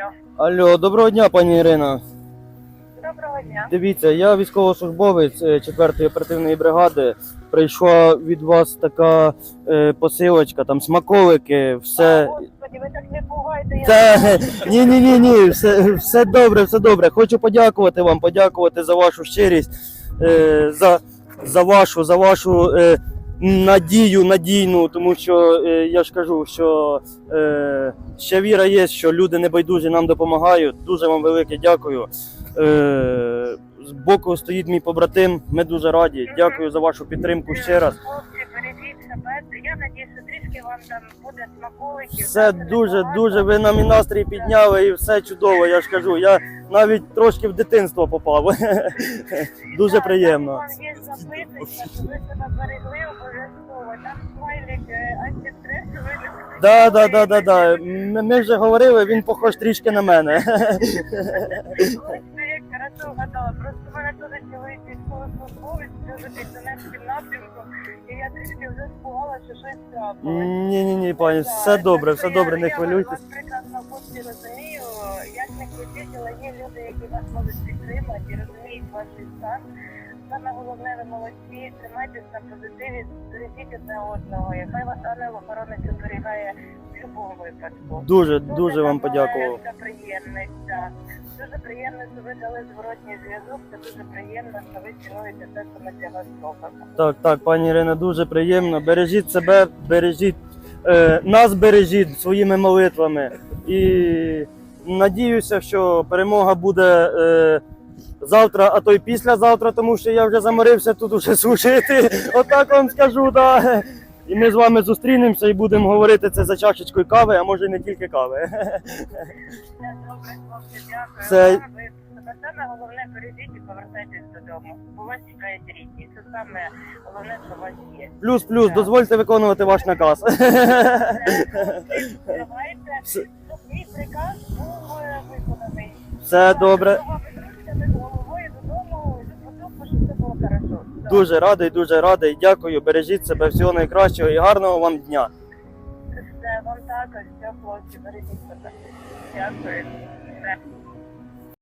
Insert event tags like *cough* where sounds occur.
Алло. Алло, доброго дня, пані Ірина. Доброго дня. Дивіться, я військовослужбовець 4-ї оперативної бригади. Прийшла від вас така е, посилочка, там смаколики, все. Господи, ви так не пугайте. я *laughs* ні, ні, ні, ні, все, все добре, все добре. Хочу подякувати вам, подякувати за вашу щирість, е, за, за вашу, за вашу е, надію, надійну, тому що е, я ж кажу, що е, ще віра є, що люди небайдужі нам допомагають. Дуже вам велике дякую. Е, боку стоїть мій побратим. Ми дуже раді. Дякую за вашу підтримку ще раз. Вам там буде смаколиків. Все дуже, дуже. Ви нам і настрій підняли, і все чудово. Я ж кажу, я навіть трошки в дитинство попав. Дуже приємно. Там є записочка, що ви себе берегли обов'язково. Там смайлик е, антистресовий. Да, да, да, да, да. Ми, ми вже говорили, він похож трішки на мене. Це вгадала. Просто мене теж чоловік військовослужбовець, дуже під Донецьким напрямком, і я трішки вже спугала, що щось трапилось. Ні, ні, ні, пані, все добре, все добре, не Я хвилюйтесь. вас прекрасно хлопці розумію. Як не кричить, але є люди, які вас можуть підтримати і розуміють ваш стан. Саме головне, ви молодці, тримайтесь на позитиві, бережіть одне одного. І хай вас ангел охоронець оберігає в будь-якому випадку. Дуже, дуже вам подякував. маленька приємність, так. Дуже приємно, що ви дали зворотній зв'язок. Це дуже приємно, що ви цінуєте те, що ми для вас робимо. Так, так, пані Ірина, дуже приємно. Бережіть себе, бережіть е, нас бережіть своїми молитвами. І надіюся, що перемога буде е, завтра, а то й післязавтра, тому що я вже заморився тут уже *laughs* служити. Отак вам скажу, да. І ми з вами зустрінемося і будемо говорити це за чашечкою кави, а може й не тільки кави. Добре, хлопці, дякую. Це-. Саме головне бережіть і повертайтесь додому. Бо вас чекають рідні. Це саме головне, що у вас є. Плюс, плюс, дозвольте виконувати ваш наказ. *laughs* Давайте, щоб мій приказ був е, виконаний. Все добре. Щоб ви вирушили головою додому, щоб потім, щоб все було хорошо. Дуже радий, дуже радий. Дякую. Бережіть себе всього найкращого і гарного вам дня. Вам також, все, хлопці, бережіть себе. Дякую.